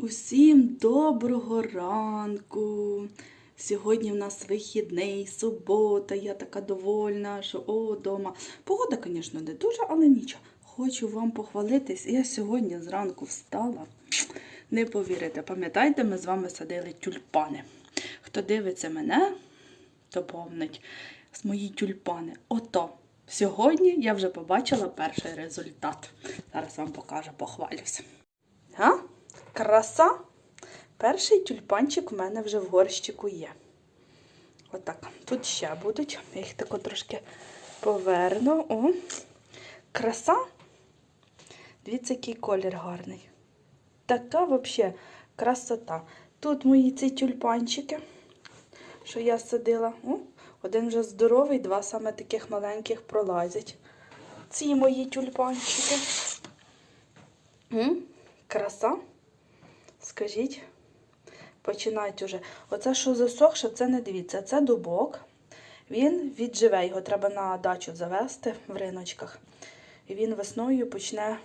Усім доброго ранку. Сьогодні в нас вихідний, субота. Я така довольна, що о, дома. Погода, звісно, не дуже, але нічого. Хочу вам похвалитись. Я сьогодні зранку встала. Не повірите, пам'ятаєте, ми з вами садили тюльпани. Хто дивиться мене, то помнить мої тюльпани. Ото. Сьогодні я вже побачила перший результат. Зараз вам покажу, похвалюся. Га? Краса. Перший тюльпанчик в мене вже в горщику є. Отак. Тут ще будуть. Я їх тако трошки поверну. О. Краса. Дивіться, який колір гарний. Така взагалі красота. Тут мої ці тюльпанчики, що я садила. О, один вже здоровий, два саме таких маленьких пролазять. Ці мої тюльпанчики. М? Краса. Скажіть, починають уже. Оце, що засохше, це не дивіться, це дубок. Він відживе, його треба на дачу завести в риночках. І він весною почне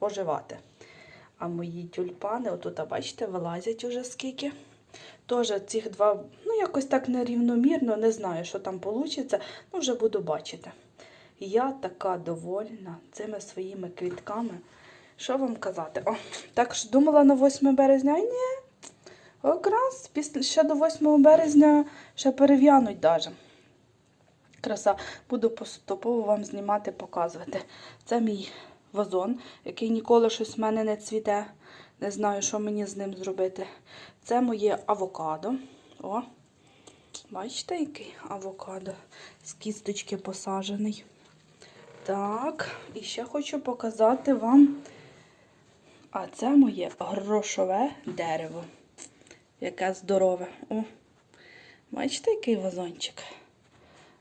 оживати. А мої тюльпани, отут, бачите, вилазять уже скільки. Теж цих два, ну, якось так нерівномірно, не знаю, що там вийде, ну, вже буду бачити. Я така довольна цими своїми квітками. Що вам казати? О, так ж думала на 8 березня, ні. Якраз після, ще до 8 березня ще перев'януть даже. Краса. Буду поступово вам знімати, показувати. Це мій вазон, який ніколи щось в мене не цвіте. Не знаю, що мені з ним зробити. Це моє авокадо. О, бачите, який авокадо з кісточки посаджений. Так, і ще хочу показати вам. А це моє грошове дерево. Яке здорове. О, бачите, який вазончик?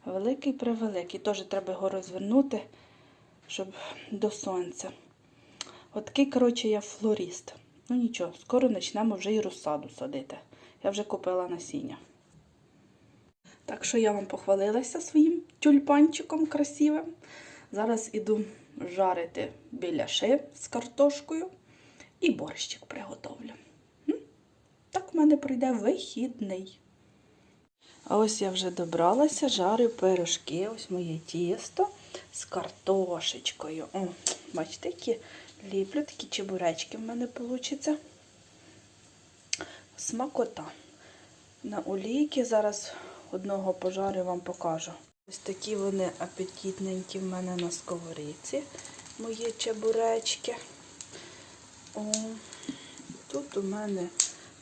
Великий превеликий. Теж треба його розвернути, щоб до сонця. От коротше, я флорист. Ну нічого, скоро почнемо вже і розсаду садити. Я вже купила насіння. Так що я вам похвалилася своїм тюльпанчиком красивим. Зараз іду жарити біляши з картошкою і борщик приготовлю. Так в мене пройде вихідний. А ось я вже добралася, жарю пирожки. Ось моє тісто з картошечкою. О, бачите, які ліплю, такі чебуречки в мене вийде. Смакота. На олійки зараз одного пожарю вам покажу. Ось такі вони апетитненькі в мене на сковорідці. Мої чебуречки. О, тут у мене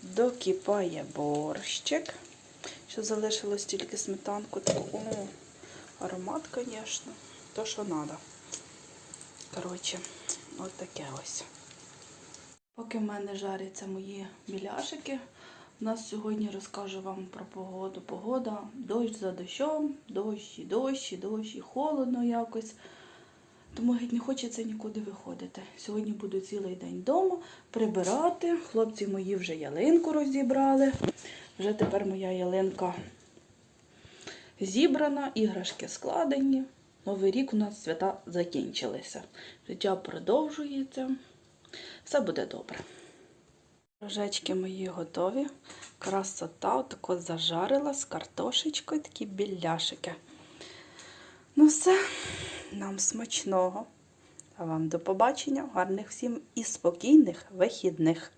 докипає борщик. Ще залишилось тільки сметанку. Таку. О, аромат, звісно, то, що треба. Коротше, от таке ось. Поки в мене жаряться мої біляшики, у нас сьогодні розкажу вам про погоду. Погода, дощ за дощом, дощ і дощ, і дощ, і холодно якось. Тому геть не хочеться нікуди виходити. Сьогодні буду цілий день вдома прибирати. Хлопці мої вже ялинку розібрали. Вже тепер моя ялинка зібрана, іграшки складені. Новий рік у нас свята закінчилися. Життя продовжується. Все буде добре. Рожечки мої готові. Красота, отако зажарила з картошечкою, такі біляшики. Ну все, нам смачного. А вам до побачення, гарних всім і спокійних вихідних.